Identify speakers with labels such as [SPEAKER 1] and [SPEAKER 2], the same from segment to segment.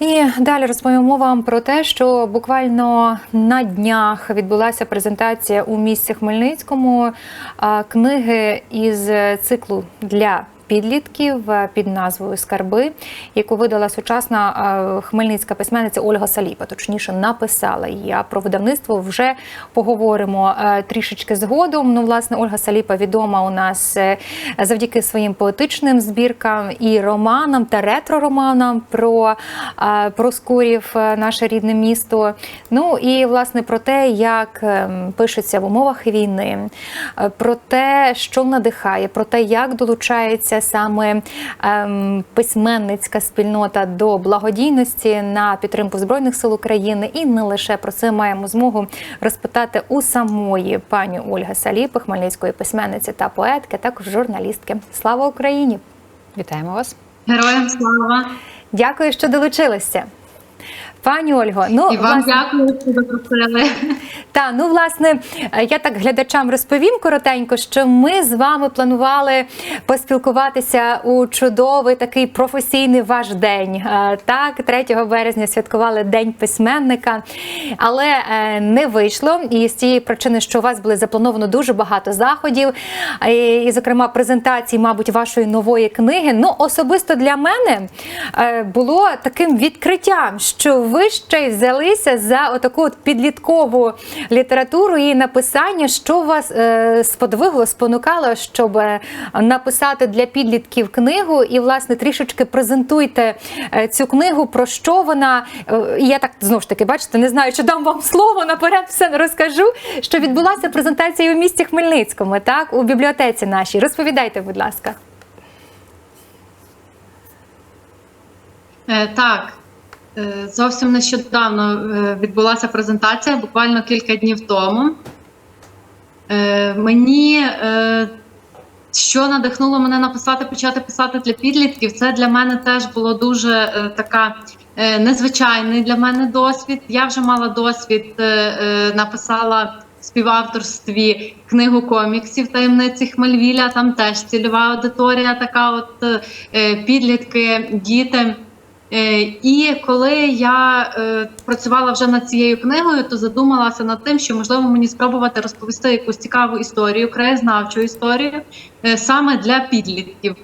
[SPEAKER 1] І далі розповімо вам про те, що буквально на днях відбулася презентація у місті Хмельницькому книги із циклу для підлітків е, під назвою Скарби, яку видала сучасна е, хмельницька письменниця Ольга Саліпа. Точніше, написала її. А про видавництво вже поговоримо е, трішечки згодом. Ну, власне, Ольга Саліпа відома у нас завдяки своїм поетичним збіркам і романам та ретро-романам про, про Скурів, е, наше рідне місто. Ну і власне про те, як пишеться в умовах війни, про те, що надихає, про те, як долучається саме ем, письменницька спільнота до благодійності на підтримку збройних сил України. І не лише про це маємо змогу розпитати у самої пані Ольги Саліпи, хмельницької письменниці та поетки, також журналістки. Слава Україні!
[SPEAKER 2] Вітаємо вас.
[SPEAKER 3] Героям слава
[SPEAKER 1] Дякую, що долучилися. Пані Ольго, ну
[SPEAKER 3] і вам
[SPEAKER 1] власне,
[SPEAKER 3] дякую, що запросили.
[SPEAKER 1] Та ну власне, е, я так глядачам розповім коротенько, що ми з вами планували поспілкуватися у чудовий такий професійний ваш день. Е, Так, 3 березня святкували День письменника, але е, не вийшло. І з цієї причини, що у вас були заплановано дуже багато заходів, і, зокрема, презентації, мабуть, вашої нової книги. Ну, особисто для мене було таким відкриттям, що ви ще й взялися за отаку от підліткову літературу і написання, що вас е, сподвигло, спонукало, щоб е, написати для підлітків книгу, і власне трішечки презентуйте е, цю книгу, про що вона. Е, я так знову ж таки, бачите, не знаю, чи дам вам слово наперед все розкажу. Що відбулася презентація у місті Хмельницькому, так у бібліотеці нашій. Розповідайте, будь ласка.
[SPEAKER 3] Так, зовсім нещодавно е, відбулася презентація, буквально кілька днів тому. Е, Мені е, що надихнуло мене написати, почати писати для підлітків, це для мене теж було дуже е, така е, незвичайний для мене досвід. Я вже мала досвід, е, е, написала в співавторстві книгу коміксів таємниці Хмельвіля. Там теж цільова аудиторія, така от е, підлітки, діти. Е, І коли я е, працювала вже над цією книгою, то задумалася над тим, що можливо мені спробувати розповісти якусь цікаву історію, краєзнавчу історію е, саме для підлітків.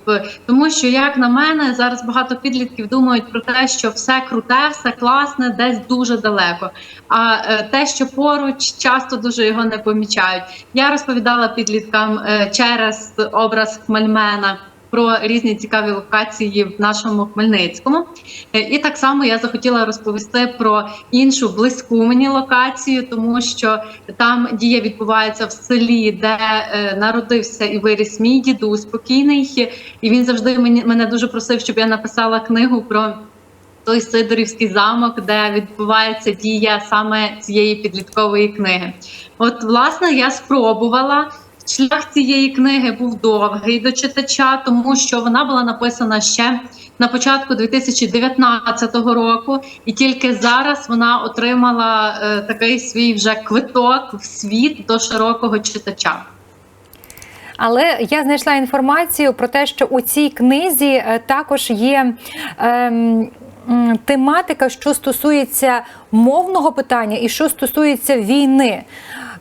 [SPEAKER 3] Тому що, як на мене, зараз багато підлітків думають про те, що все круте, все класне, десь дуже далеко. А те, що поруч, часто дуже його не помічають. Я розповідала підліткам через образ Хмельмена про різні цікаві локації в нашому Хмельницькому. Е, І так само я захотіла розповісти про іншу близьку мені локацію, тому що там дія відбувається в селі, де е, народився і виріс мій дідусь покійний. І він завжди мені мене дуже просив, щоб я написала книгу про. Той Сидорівський замок, де відбувається дія саме цієї підліткової книги. От, власне, я спробувала. Шлях цієї книги був довгий до читача, тому що вона була написана ще на початку 2019 року, і тільки зараз вона отримала е, такий свій вже квиток в світ до широкого читача.
[SPEAKER 1] Але я знайшла інформацію про те, що у цій книзі е, також є. М, Тематика, що стосується мовного питання і що стосується війни.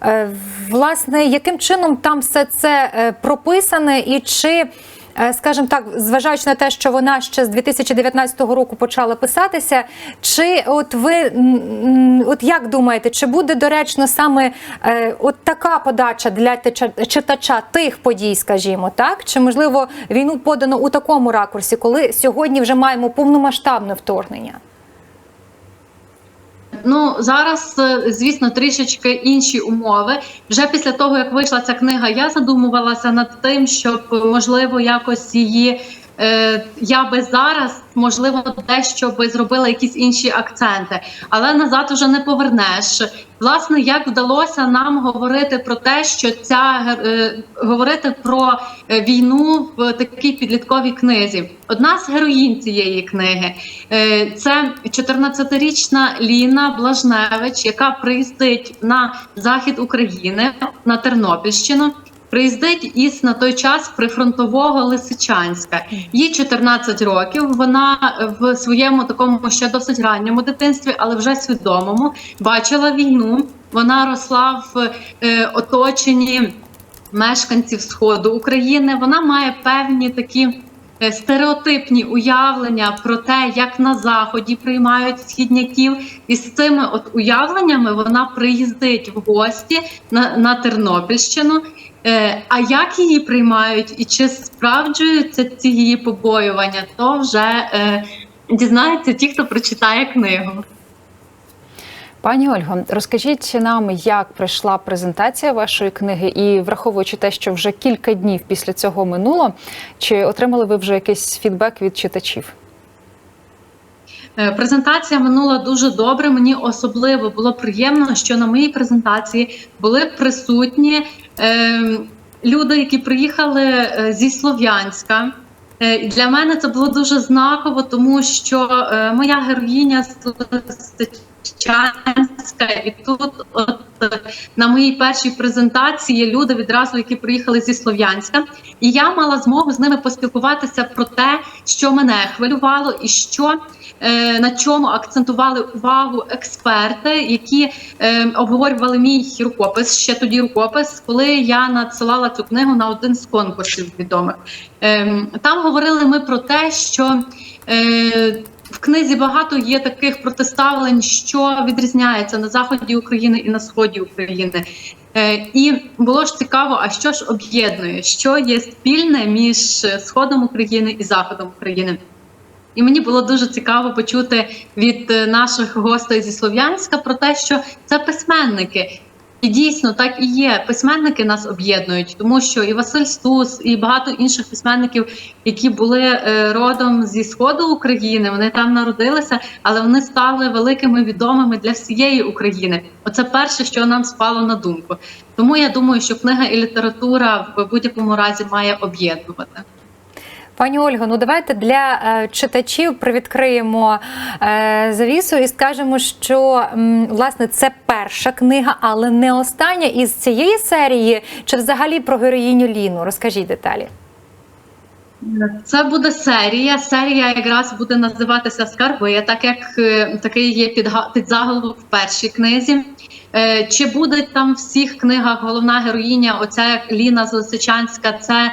[SPEAKER 1] Е, Власне, яким чином там все це е, прописане, і чи, е, скажімо так, зважаючи на те, що вона ще з 2019 року почала писатися, чи от ви от як думаєте, чи буде доречно саме от така подача для читача тих подій, скажімо, так? Чи можливо війну подано у такому ракурсі, коли сьогодні вже маємо повномасштабне вторгнення?
[SPEAKER 3] Ну зараз, е, звісно, трішечки інші умови. Вже після того, як вийшла ця книга, я задумувалася над тим, щоб можливо якось її. Е, Я би зараз, можливо, дещо би зробила якісь інші акценти, але назад вже не повернеш. Власне, як вдалося нам говорити про те, що ця е, говорити про е, війну в такій підлітковій книзі. Одна з героїнь цієї книги це 14-річна Ліна Блажневич, яка приїздить на захід України на Тернопільщину. Приїздить із на той час прифронтового Лисичанська. Їй 14 років. Вона в своєму такому ще досить ранньому дитинстві, але вже свідомому, бачила війну. Вона росла в е, оточенні мешканців сходу України. Вона має певні такі е, стереотипні уявлення про те, як на заході приймають східняків, і з цими от уявленнями вона приїздить в гості на, на Тернопільщину. Е, а як її приймають і чи справджуються ці її побоювання, то вже е, дізнаються ті, хто прочитає книгу.
[SPEAKER 2] Пані Ольго, розкажіть нам, як пройшла презентація вашої книги, і враховуючи те, що вже кілька днів після цього минуло, чи отримали ви вже якийсь фідбек від читачів?
[SPEAKER 3] Е, Презентація минула дуже добре. Мені особливо було приємно, що на моїй презентації були присутні люди, які приїхали е, зі Слов'янська. Е, для мене це було дуже знаково, тому що е, моя героїня з Лисичанська, і тут, от е, на моїй першій презентації, люди відразу, які приїхали зі Слов'янська, і я мала змогу з ними поспілкуватися про те, що мене хвилювало, і що е, на чому акцентували увагу експерти, які е, обговорювали мій рукопис, ще тоді рукопис, коли я надсилала цю книгу на один з конкурсів відомих. Е, там говорили ми про те, що в книзі багато є таких протиставлень, що відрізняється на заході України і на сході України. Е, І було ж цікаво, а що ж об'єднує, що є спільне між сходом України і заходом України. І мені було дуже цікаво почути від е, наших гостей зі Слов'янська про те, що це письменники. І дійсно так і є. Письменники нас об'єднують, тому що і Василь Стус, і багато інших письменників, які були е, родом зі сходу України, вони там народилися, але вони стали великими відомими для всієї України. Оце перше, що нам спало на думку. Тому я думаю, що книга і література в будь-якому разі має об'єднувати.
[SPEAKER 1] Пані Ольго, ну давайте для е, читачів привідкриємо е, завісу і скажемо, що власне це перша книга, але не остання із цієї серії, чи взагалі про героїню Ліну. Розкажіть деталі.
[SPEAKER 3] Це буде серія. Серія якраз буде називатися Скарби, так як е, такий є підга- підзаголовок в першій книзі. Чи буде там в всіх книгах головна героїня, оця Ліна з Лисичанська, це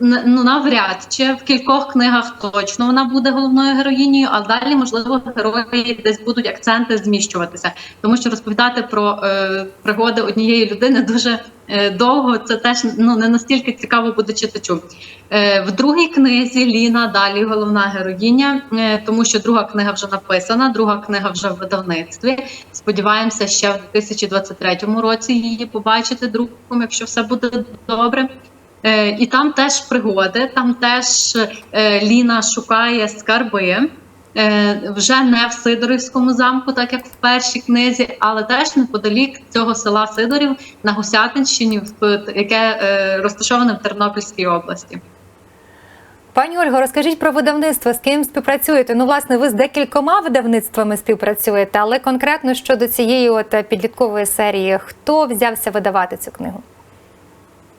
[SPEAKER 3] ну навряд чи в кількох книгах точно вона буде головною героїнею, а далі, можливо, герої десь будуть акценти зміщуватися, тому що розповідати про е, пригоди однієї людини дуже е, довго. Це теж ну не настільки цікаво буде читачу. Е, в другій книзі Ліна далі головна героїня, е, тому що друга книга вже написана, друга книга вже в видавництві. Сподіваємося, ще в 2023 році її побачити друком, якщо все буде добре. Е, І там теж пригоди, там теж е, Ліна шукає скарби. Е, Вже не в Сидорівському замку, так як в першій книзі, але теж неподалік цього села Сидорів на Гусятинщині, яке розташоване в Тернопільській області.
[SPEAKER 1] Пані Ольго, розкажіть про видавництво, з ким співпрацюєте? Ну, власне, ви з декількома видавництвами співпрацюєте, але конкретно щодо цієї от підліткової серії, хто взявся видавати цю книгу?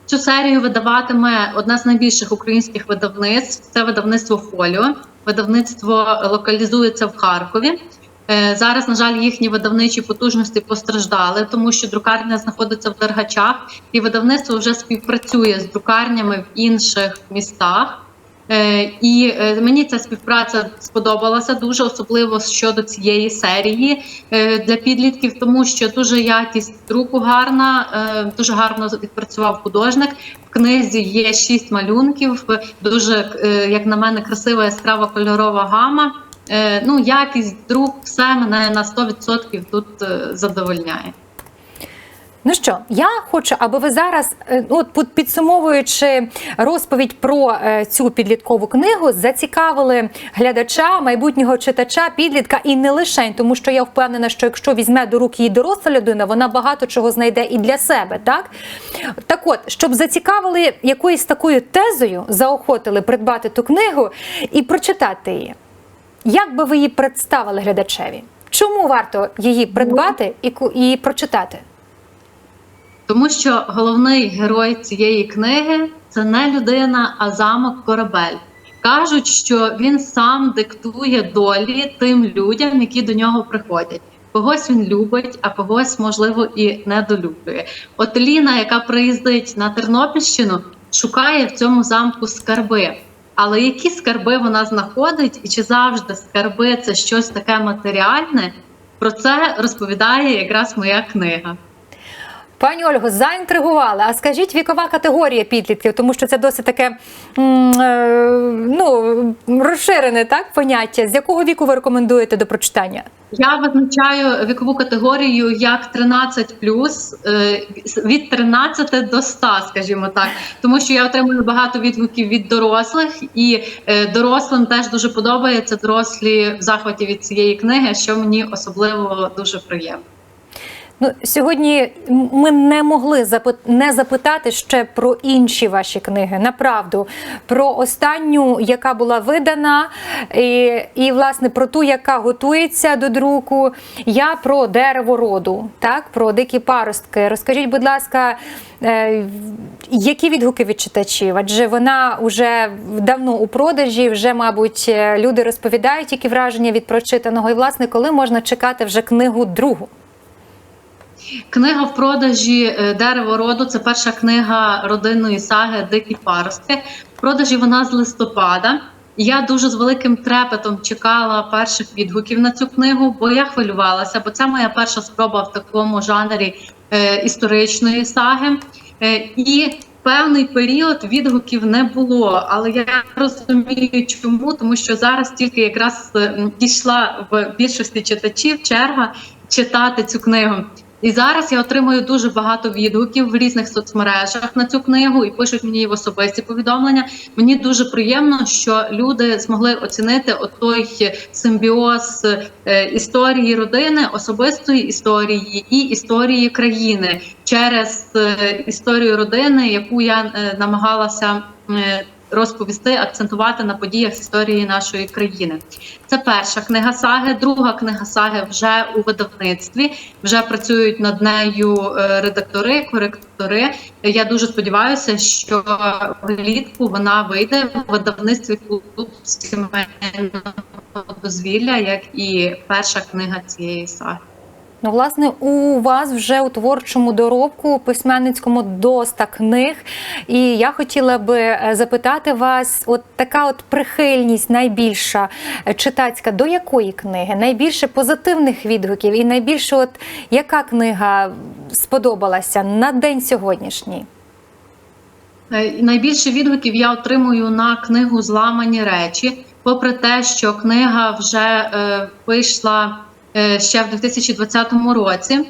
[SPEAKER 3] Цю серію видаватиме одне з найбільших українських видавництв. Це видавництво Фоліо. Видавництво локалізується в Харкові. Е, Зараз, на жаль, їхні видавничі потужності постраждали, тому що друкарня знаходиться в Дергачах, і видавництво вже співпрацює з друкарнями в інших містах. Е, І е, мені ця співпраця сподобалася дуже, особливо щодо цієї серії е, для підлітків, тому що дуже якість друку гарна, дуже гарно відпрацював художник. В книзі є шість малюнків, дуже, як на мене, красива яскрава кольорова гама. Ну, якість, друк, все мене на 100% тут задовольняє.
[SPEAKER 1] Ну що, я хочу, аби ви зараз, е, от підсумовуючи розповідь про е, цю підліткову книгу, зацікавили глядача, майбутнього читача, підлітка і не лише, тому що я впевнена, що якщо візьме до рук її доросла людина, вона багато чого знайде і для себе. Так, так от, щоб зацікавили якоюсь такою тезою, заохотили придбати ту книгу і прочитати її. Як би ви її представили глядачеві? Чому варто її придбати і, і прочитати?
[SPEAKER 3] Тому що головний герой цієї книги це не людина, а замок корабель. Кажуть, що він сам диктує долі тим людям, які до нього приходять. Когось він любить, а когось, можливо, і недолюблює. От Ліна, яка приїздить на Тернопільщину, шукає в цьому замку скарби. Але які скарби вона знаходить, і чи завжди скарби це щось таке матеріальне? Про це розповідає якраз моя книга.
[SPEAKER 1] Пані Ольго, заінтригували. А скажіть вікова категорія підлітків, тому що це досить таке е, ну, розширене так, поняття. З якого віку ви рекомендуєте до прочитання?
[SPEAKER 3] Я визначаю вікову категорію як 13 е, від 13 до 100, скажімо так, тому що я отримую багато відгуків від дорослих, і е, дорослим теж дуже подобається дорослі в захваті від цієї книги, що мені особливо дуже приємно.
[SPEAKER 1] Ну, сьогодні ми не могли запит... не запитати ще про інші ваші книги. Направду, про останню, яка була видана, і, і власне про ту, яка готується до друку. Я про дерево роду, так, про дикі паростки. Розкажіть, будь ласка, е, які відгуки від читачів? Адже вона вже давно у продажі, вже, мабуть, е, люди розповідають, які враження від прочитаного. І, власне, коли можна чекати вже книгу другу?
[SPEAKER 3] Книга в продажі е, Дерево роду це перша книга родинної саги Дикі паростки. В продажі вона з листопада. Я дуже з великим трепетом чекала перших відгуків на цю книгу, бо я хвилювалася, бо це моя перша спроба в такому жанрі е, історичної саги. Е, і певний період відгуків не було. Але я розумію, чому, тому що зараз тільки якраз дійшла в більшості читачів черга читати цю книгу. І зараз я отримую дуже багато відгуків в різних соцмережах на цю книгу і пишуть мені в особисті повідомлення. Мені дуже приємно, що люди змогли оцінити той симбіоз е, історії родини, особистої історії і історії країни через е, історію родини, яку я е, намагалася. Розповісти, акцентувати на подіях з історії нашої країни. Це перша книга саги. Друга книга саги вже у видавництві. Вже працюють над нею е, редактори, коректори. Я дуже сподіваюся, що влітку вона вийде в видавництві клуб сімейного дозвілля, як і перша книга цієї саги.
[SPEAKER 1] Ну, власне, у вас вже у творчому доробку письменницькому доста книг. І я хотіла би е, запитати вас: от така от прихильність найбільша е, читацька до якої книги? Найбільше позитивних відгуків, і найбільше, от яка книга сподобалася на день сьогоднішній?
[SPEAKER 3] Е, Найбільше відгуків я отримую на книгу Зламані речі, попри те, що книга вже е, вийшла ще в 2020 році,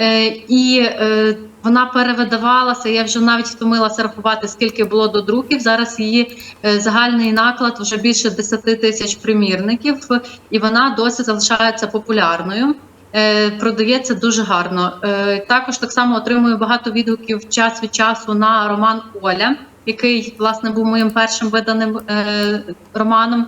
[SPEAKER 3] е, і е, вона перевидавалася. Я вже навіть втомилася рахувати, скільки було до друків. Зараз її е, загальний наклад вже більше 10 тисяч примірників, і вона досі залишається популярною. Е, продається дуже гарно. Е, Також так само отримую багато відгуків час від часу на роман Оля, який власне був моїм першим виданим е, романом.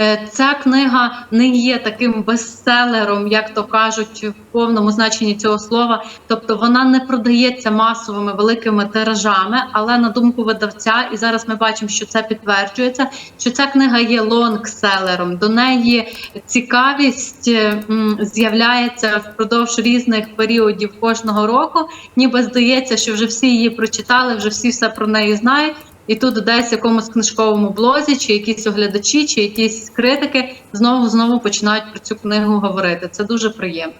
[SPEAKER 3] Е, Ця книга не є таким бестселером, як то кажуть, в повному значенні цього слова. Тобто вона не продається масовими великими тиражами, але на думку видавця, і зараз ми бачимо, що це підтверджується, що ця книга є лонгселером. До неї цікавість е, з'являється впродовж різних періодів кожного року. Ніби здається, що вже всі її прочитали, вже всі все про неї знають. І тут десь в якомусь книжковому блозі, чи якісь оглядачі, чи якісь критики знову знову починають про цю книгу говорити. Це дуже приємно.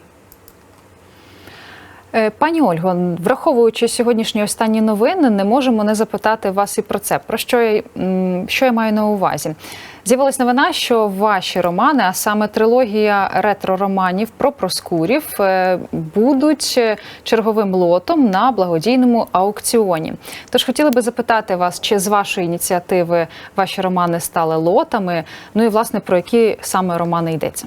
[SPEAKER 2] Е, Пані Ольго, враховуючи сьогоднішні останні новини, не можемо не запитати вас і про це. Про що я, що я маю на увазі? З'явилась новина, що ваші романи, а саме трилогія ретро-романів про проскурів, е, будуть черговим лотом на благодійному аукціоні. Тож хотіли би запитати вас, чи з вашої ініціативи ваші романи стали лотами? Ну і власне про які саме романи йдеться?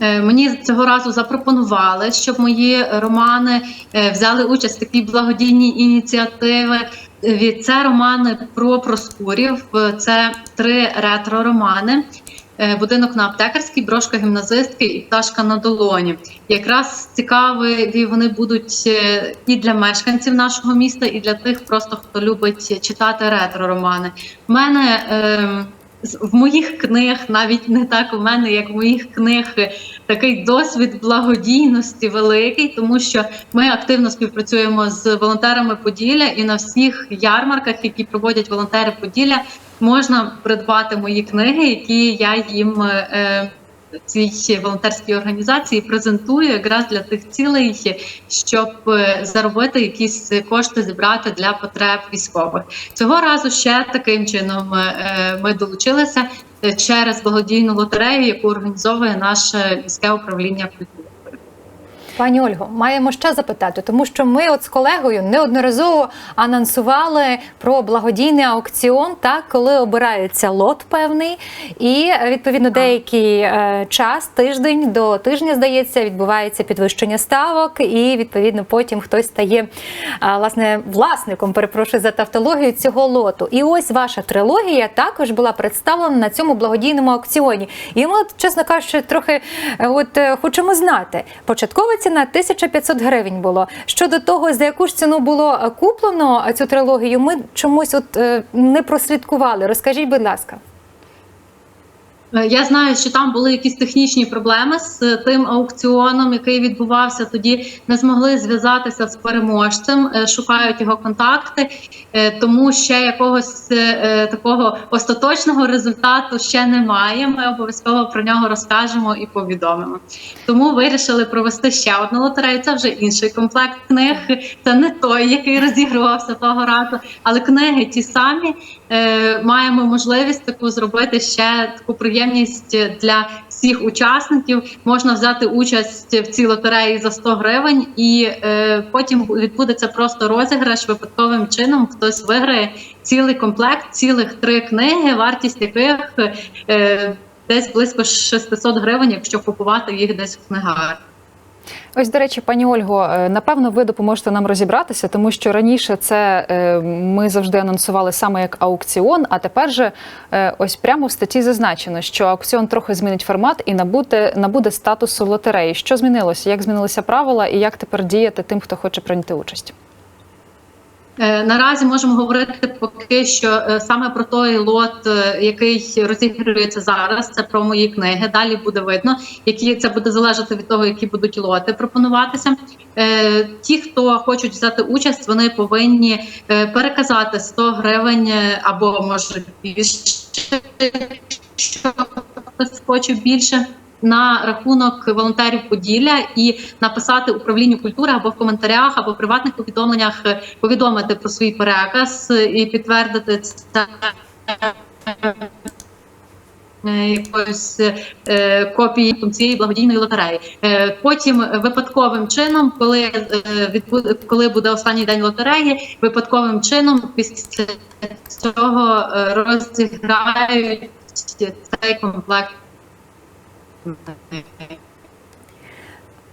[SPEAKER 3] Е, Мені цього разу запропонували, щоб мої романи е, взяли участь в такій благодійній ініціативи. Е, Це романи про проскурів, е, це три ретро-романи. е, будинок на аптекарській, брошка гімназистки і пташка на долоні. Якраз цікаві вони будуть і для мешканців нашого міста, і для тих, просто хто любить читати ретро-романи. У мене е, з- в моїх книг, навіть не так у мене, як в моїх книг, е, такий досвід благодійності великий, тому що ми активно співпрацюємо з волонтерами Поділля, і на всіх ярмарках, які проводять волонтери Поділля, можна придбати мої книги, які я їм. е, Цій волонтерській організації презентує якраз для тих цілей, щоб е, заробити якісь кошти зібрати для потреб військових. Цього разу ще таким чином е, ми долучилися е, через благодійну лотерею, яку організовує наше міське управління культури.
[SPEAKER 1] Пані Ольго, маємо ще запитати, тому що ми от з колегою неодноразово анонсували про благодійний аукціон, так коли обирається лот певний, і е, відповідно деякий е, час, тиждень до тижня, здається, відбувається підвищення ставок, і відповідно потім хтось стає а, власне власником. Перепрошую за тавтологію цього лоту. І ось ваша трилогія також була представлена на цьому благодійному аукціоні. І ми, от, чесно кажучи, трохи е, от е, хочемо знати. Початкова ціна 1500 гривень було. Щодо того, за яку ж ціну було е, куплено е, цю трилогію, ми чомусь от е, не прослідкували. Розкажіть, будь ласка.
[SPEAKER 3] Е, Я знаю, що там були якісь технічні проблеми з тим аукціоном, який відбувався. Тоді не змогли зв'язатися з переможцем, е, шукають його контакти, е, тому ще якогось такого остаточного результату ще немає. Ми обов'язково про нього розкажемо і повідомимо. Тому вирішили провести ще одну лотерею. Це вже інший комплект книг. Це не той, який розігрувався того разу, але книги ті самі. Маємо можливість таку зробити ще таку приємність для всіх учасників. Можна взяти участь в цій лотереї за 100 гривень, і е, потім відбудеться просто розіграш випадковим чином. Хтось виграє цілий комплект, цілих три книги, вартість яких е, десь близько 600 гривень, якщо купувати їх десь в книгарні.
[SPEAKER 2] Ось, до речі, пані Ольго, е, напевно, ви допоможете нам розібратися, тому що раніше це е, ми завжди анонсували саме як аукціон. А тепер же е, ось прямо в статті зазначено, що аукціон трохи змінить формат і набуде, набуде статусу лотереї. Що змінилося? Як змінилися правила, і як тепер діяти тим, хто хоче прийняти участь?
[SPEAKER 3] Е, Наразі можемо говорити поки що е, саме про той лот, е, який розігрується зараз. Це про мої книги. Далі буде видно, які це буде залежати від того, які будуть лоти пропонуватися. Ті, хто хочуть взяти участь, вони повинні переказати 100 гривень або може більше, що хтось хоче більше. На рахунок волонтерів Поділля і написати управлінню культури або в коментарях, або в приватних повідомленнях е, повідомити про свій переказ е, і підтвердити це е, якоюсь е, копії цієї благодійної лотереї. Потім випадковим чином, коли е, коли буде останній день лотереї, випадковим чином після цього розіграють цей комплект.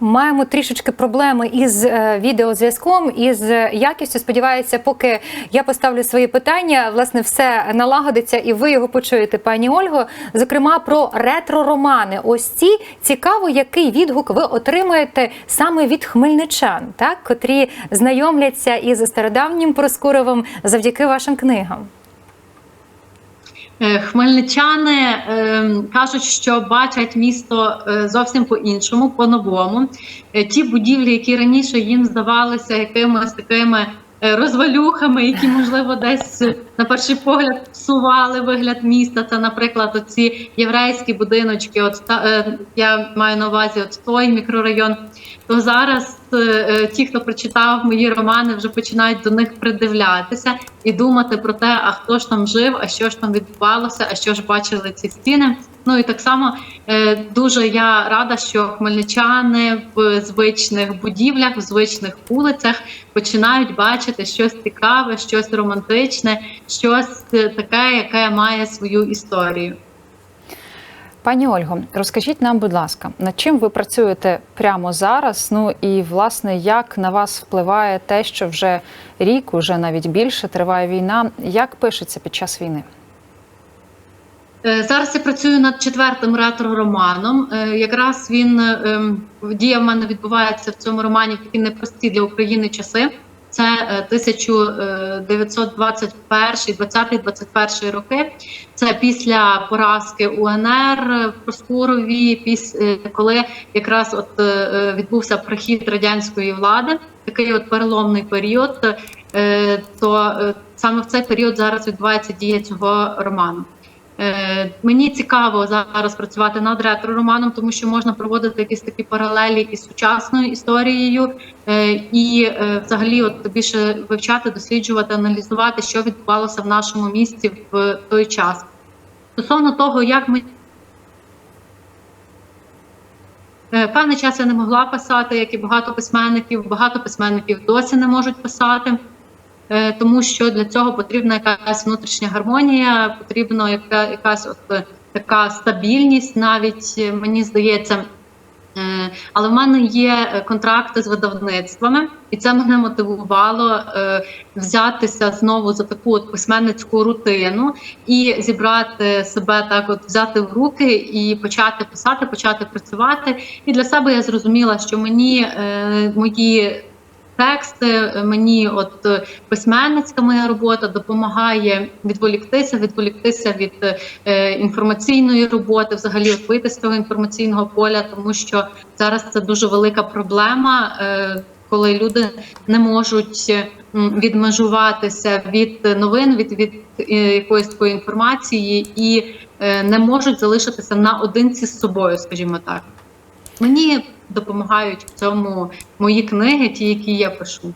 [SPEAKER 1] Маємо трішечки проблеми із е, відеозв'язком, із е, якістю. Сподіваюся, поки я поставлю свої питання, власне, все налагодиться, і ви його почуєте, пані Ольго. Зокрема, про ретро-романи. Ось ці цікаво, який відгук ви отримуєте саме від хмельничан, так котрі знайомляться із стародавнім Проскуровим завдяки вашим книгам.
[SPEAKER 3] Е, Хмельничани е, кажуть, що бачать місто е, зовсім по-іншому, по-новому. Ті будівлі, які раніше їм здавалися якимись такими розвалюхами, які, можливо, десь на перший погляд псували вигляд міста. Це, наприклад, оці єврейські будиночки. От я маю на увазі от той мікрорайон. То зараз ті, хто прочитав мої романи, вже починають до них придивлятися і думати про те, а хто ж там жив, а що ж там відбувалося, а що ж бачили ці стіни. Ну і так само е, дуже я рада, що хмельничани в звичних будівлях, в звичних вулицях починають бачити щось цікаве, щось романтичне, щось е, таке, яке має свою історію.
[SPEAKER 2] Пані Ольго, розкажіть нам, будь ласка, над чим ви працюєте прямо зараз? Ну і власне, як на вас впливає те, що вже рік, уже навіть більше триває війна? Як пишеться під час війни?
[SPEAKER 3] Е, Зараз я працюю над четвертим ретро-романом. Е, Якраз він ем, дія в мене відбувається в цьому романі в такі непрості для України часи. Це е, 1921, 20, 21 роки. Це після поразки УНР в Проскурові, піс, е, коли якраз от е, відбувся прихід радянської влади, такий от переломний період. Е, То е, саме в цей період зараз відбувається дія цього роману. Е, Мені цікаво зараз працювати над ретро-романом, тому що можна проводити якісь такі паралелі із сучасною історією, е, і е, взагалі от більше вивчати, досліджувати, аналізувати, що відбувалося в нашому місті в той час. Стосовно того, як ми Певний час я не могла писати, як і багато письменників. Багато письменників досі не можуть писати, тому що для цього потрібна якась внутрішня гармонія, потрібна яка, якась от е, така стабільність, навіть е, мені здається. Е, Але в мене є е, контракти з видавництвами, і це мене мотивувало е, взятися знову за таку от письменницьку рутину і зібрати себе так, от взяти в руки і почати писати, почати працювати. І для себе я зрозуміла, що мені е, мої тексти, е, мені от е, письменницька моя робота допомагає відволіктися, відволіктися від е, інформаційної роботи, взагалі вийти з цього інформаційного поля, тому що зараз це дуже велика проблема. Е, коли люди не можуть відмежуватися від новин, від, від е, якоїсь такої інформації і е, не можуть залишитися наодинці з собою, скажімо так. Мені допомагають в цьому мої книги, ті, які я пишу.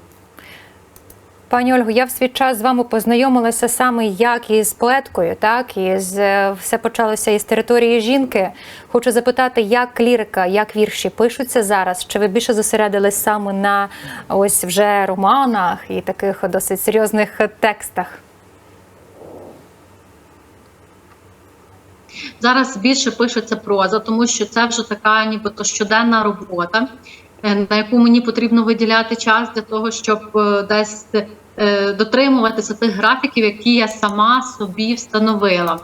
[SPEAKER 1] Пані Ольго, я в свій час з вами познайомилася саме як із поеткою, так і з е, все почалося із території жінки. Хочу запитати, як лірика, як вірші пишуться зараз? Чи ви більше зосередились саме на ось вже романах і таких досить серйозних текстах?
[SPEAKER 3] Зараз більше пишеться проза, тому що це вже така нібито щоденна робота, е, на яку мені потрібно виділяти час для того, щоб е, десь е, дотримуватися тих графіків, які я сама собі встановила.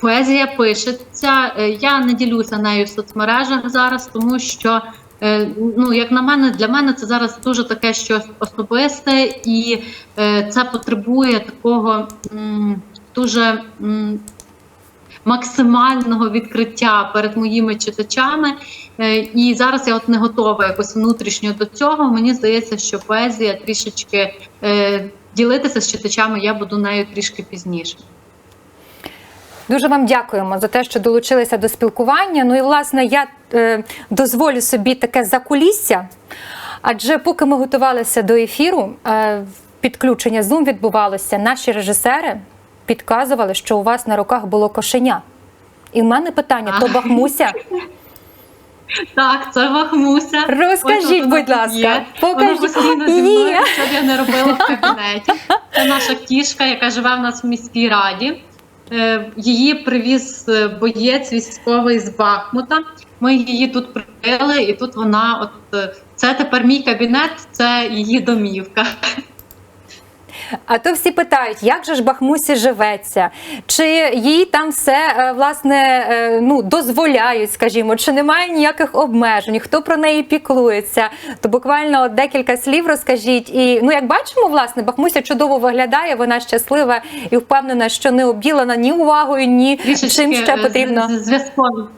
[SPEAKER 3] Поезія пишеться. Я не ділюся нею в соцмережах зараз, тому що. Ну, як на мене, для мене це зараз дуже таке щось особисте, і це потребує такого дуже максимального відкриття перед моїми читачами. Е, І зараз я от не готова якось внутрішньо до цього. Мені здається, що поезія трішечки е, ділитися з читачами я буду нею трішки пізніше.
[SPEAKER 1] Дуже вам дякуємо за те, що долучилися до спілкування. Ну і власне я е, дозволю собі таке закулісся, адже поки ми готувалися до ефіру, е, підключення Zoom відбувалося. Наші режисери підказували, що у вас на руках було кошеня. І в мене питання: то бахмуся?
[SPEAKER 3] Так, це Вахмуся.
[SPEAKER 1] Розкажіть,
[SPEAKER 3] Ось
[SPEAKER 1] будь ласка,
[SPEAKER 3] є.
[SPEAKER 1] покажіть.
[SPEAKER 3] Вона постійно зі мною,
[SPEAKER 1] Є.
[SPEAKER 3] що б я не робила в кабінеті. Це наша кішка, яка живе в нас в міській раді. Е, Її привіз е, боєць військовий з Бахмута. Ми її тут прийняли, і тут вона, от е, це тепер мій кабінет, це її домівка.
[SPEAKER 1] А то всі питають, як же ж Бахмусі живеться, чи їй там все е, власне е, ну дозволяють, скажімо, чи немає ніяких обмежень, хто про неї піклується. То буквально декілька слів розкажіть. І ну, як бачимо, власне, Бахмуся чудово виглядає, вона щаслива і впевнена, що не обділена ні увагою, ні чим ще
[SPEAKER 3] е,
[SPEAKER 1] потрібно.
[SPEAKER 3] зв'язком.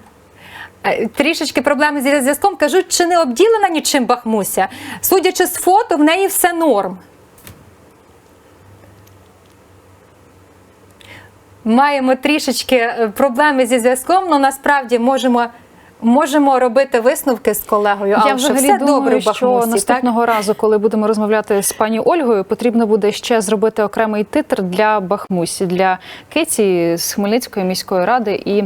[SPEAKER 1] Трішечки проблеми зі зв'язком кажуть, чи не обділена нічим Бахмуся. Судячи з фото, в неї все норм. Маємо трішечки е, проблеми зі зв'язком, але насправді можемо, можемо робити висновки з колегою.
[SPEAKER 2] Взагалі
[SPEAKER 1] все
[SPEAKER 2] думаю,
[SPEAKER 1] добре в
[SPEAKER 2] що
[SPEAKER 1] Бахмусі, так?
[SPEAKER 2] наступного разу, коли будемо розмовляти з пані Ольгою, потрібно буде ще зробити окремий титр для Бахмусі, для Киці з Хмельницької міської ради і.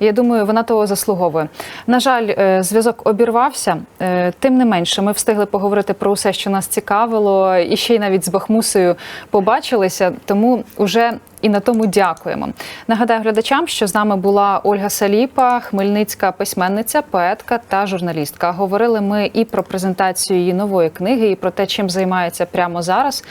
[SPEAKER 2] Я думаю, вона того заслуговує. На жаль, е, зв'язок обірвався. Е, Тим не менше, ми встигли поговорити про усе, що нас цікавило, і ще й навіть з Бахмусою побачилися. Тому вже і на тому дякуємо. Нагадаю глядачам, що з нами була Ольга Саліпа, хмельницька письменниця, поетка та журналістка. Говорили ми і про презентацію її нової книги, і про те, чим займається прямо зараз.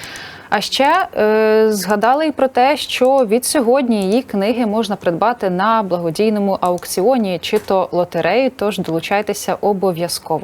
[SPEAKER 2] А ще е, згадали і про те, що від сьогодні її книги можна придбати на благодійному аукціоні чи то лотереї. Тож долучайтеся обов'язково.